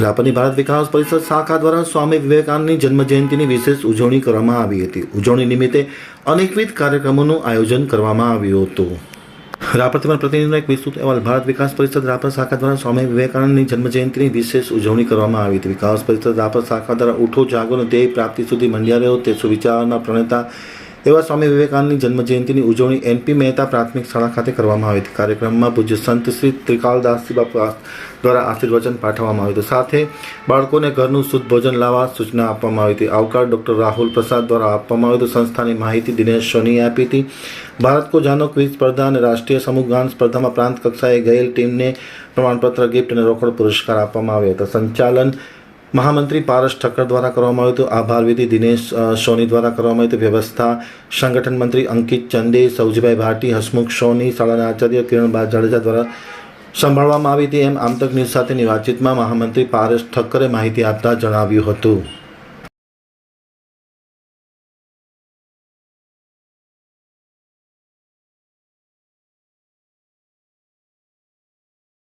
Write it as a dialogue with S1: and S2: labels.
S1: રાપરની ભારત વિકાસ પરિષદ શાખા દ્વારા સ્વામી વિવેકાનંદની જન્મજયંતિની વિશેષ ઉજવણી કરવામાં આવી હતી. ઉજવણી નિમિત્તે અનેકવિધ કાર્યક્રમોનું આયોજન કરવામાં આવ્યું હતું. રાપર તેમના પ્રતિનિધિનો એક વિસ્તૃત અહેવાલ. ભારત વિકાસ પરિષદ રાપર શાખા દ્વારા સ્વામી વિવેકાનંદની જન્મજયંતિની વિશેષ ઉજવણી કરવામાં આવી હતી. વિકાસ પરિષદ રાપર શાખા દ્વારા ઉઠો, જાગો અને ધ્યેય પ્રાપ્તિ સુધી મંડ્યા રહ્યો. તે સુવિચારના પ્રણેતા એવા સ્વામી વિવેકાનંદની જન્મજયંતિની ઉજવણી એનપી મહેતા પ્રાથમિક શાળા ખાતે કરવામાં આવી હતી. કાર્યક્રમમાં પૂજ્ય સંત શ્રી ત્રિકાલદાસજી બાપુ દ્વારા આશીર્વચન પાઠવવામાં આવ્યું હતું. સાથે બાળકોને ઘરનું શુદ્ધ ભોજન લાવવા સૂચના આપવામાં આવી હતી. આવકાર ડૉક્ટર રાહુલ પ્રસાદ દ્વારા આપવામાં આવ્યું હતું. સંસ્થાની માહિતી દિનેશ સોનીએ આપી હતી. ભારત કો જાનો ક્વિઝ સ્પર્ધા અને રાષ્ટ્રીય સમૂહ ગાન સ્પર્ધામાં પ્રાંત કક્ષાએ ગયેલ ટીમને પ્રમાણપત્ર, ગિફ્ટ અને રોકડ પુરસ્કાર આપવામાં આવ્યા હતા. સંચાલન મહામંત્રી પારસ ઠક્કર દ્વારા કરવામાં આવ્યું હતું. આભાર દિનેશ સોની દ્વારા કરવામાં આવ્યું હતું. વ્યવસ્થા સંગઠન મંત્રી અંકિત ચંદે સૌજીભાઈ ભાટી, હસમુખ સોની, શાળાના આચાર્ય કિરણબા જાડેજા દ્વારા સંભાળવામાં આવી હતી. એમ આમતક ન્યૂઝ સાથેની વાતચીતમાં મહામંત્રી પારસ ઠક્કરે માહિતી આપતા જણાવ્યું હતું.